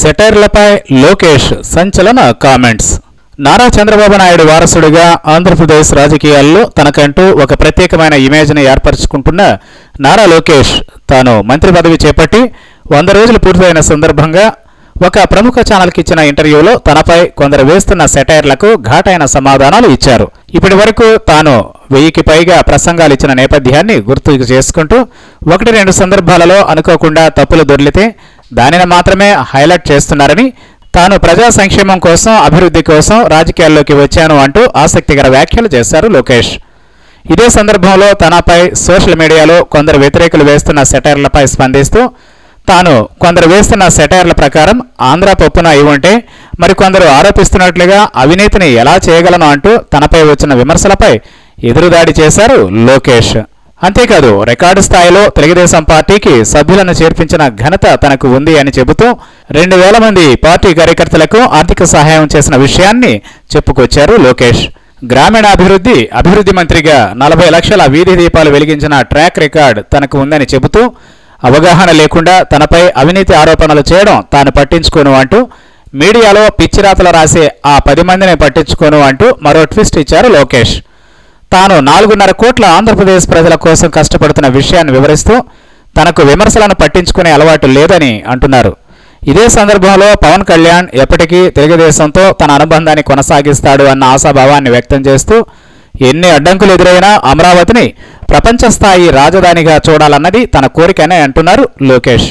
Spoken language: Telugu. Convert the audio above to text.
సెటైర్లపై లోకేష్ సంచలన కామెంట్స్. నారా చంద్రబాబు నాయుడు వారసుడిగా ఆంధ్రప్రదేశ్ రాజకీయాల్లో తనకంటూ ఒక ప్రత్యేకమైన ఇమేజ్ని ఏర్పరచుకుంటున్న నారా లోకేష్ తాను మంత్రి పదవి చేపట్టి వంద రోజులు పూర్తయిన సందర్భంగా ఒక ప్రముఖ ఛానల్కి ఇచ్చిన ఇంటర్వ్యూలో తనపై కొందరు వేస్తున్న సెటైర్లకు ఘాటైన సమాధానాలు ఇచ్చారు. ఇప్పటి వరకు తాను వెయ్యికి పైగా ప్రసంగాలు ఇచ్చిన నేపథ్యాన్ని గుర్తు చేసుకుంటూ ఒకటి రెండు సందర్భాలలో అనుకోకుండా తప్పులు దొర్లితే దానిని మాత్రమే హైలైట్ చేస్తున్నారని తాను ప్రజా సంక్షేమం కోసం అభివృద్ధి కోసం రాజకీయాల్లోకి వచ్చాను అంటూ ఆసక్తికర వ్యాఖ్యలు చేశారు లోకేష్. ఇదే సందర్భంలో తనపై సోషల్ మీడియాలో కొందరు వ్యతిరేకులు వేస్తున్న సెటైర్లపై స్పందిస్తూ తాను కొందరు వేస్తున్న సెటైర్ల ప్రకారం ఆంధ్ర పప్పున అయి ఉంటే మరికొందరు ఆరోపిస్తున్నట్లుగా అవినీతిని ఎలా చేయగలను అంటూ తనపై వచ్చిన విమర్శలపై ఎదురుదాడి చేశారు లోకేష్. అంతేకాదు రికార్డు స్థాయిలో తెలుగుదేశం పార్టీకి సభ్యులను చేర్పించిన ఘనత తనకు ఉంది అని చెబుతూ రెండు వేల మంది పార్టీ కార్యకర్తలకు ఆర్థిక సహాయం చేసిన విషయాన్ని చెప్పుకొచ్చారు లోకేష్. గ్రామీణాభివృద్ధి అభివృద్ధి మంత్రిగా నలభై లక్షల వీధి దీపాలు వెలిగించిన ట్రాక్ రికార్డ్ తనకు ఉందని చెబుతూ అవగాహన లేకుండా తనపై అవినీతి ఆరోపణలు చేయడం తాను పట్టించుకోను అంటూ మీడియాలో పిచ్చిరాతలు రాసే ఆ పది మందిని పట్టించుకోను అంటూ మరో ట్విస్ట్ ఇచ్చారు లోకేష్. తాను నాలుగున్నర కోట్ల ఆంధ్రప్రదేశ్ ప్రజల కోసం కష్టపడుతున్న విషయాన్ని వివరిస్తూ తనకు విమర్శలను పట్టించుకునే అలవాటు లేదని అంటున్నారు. ఇదే సందర్భంలో పవన్ కళ్యాణ్ ఎప్పటికీ తెలుగుదేశంతో తన అనుబంధాన్ని కొనసాగిస్తాడు అన్న ఆశాభావాన్ని వ్యక్తం చేస్తూ ఎన్ని అడ్డంకులు ఎదురైనా అమరావతిని ప్రపంచ స్థాయి రాజధానిగా చూడాలన్నది తన కోరికనే అంటున్నారు లోకేష్.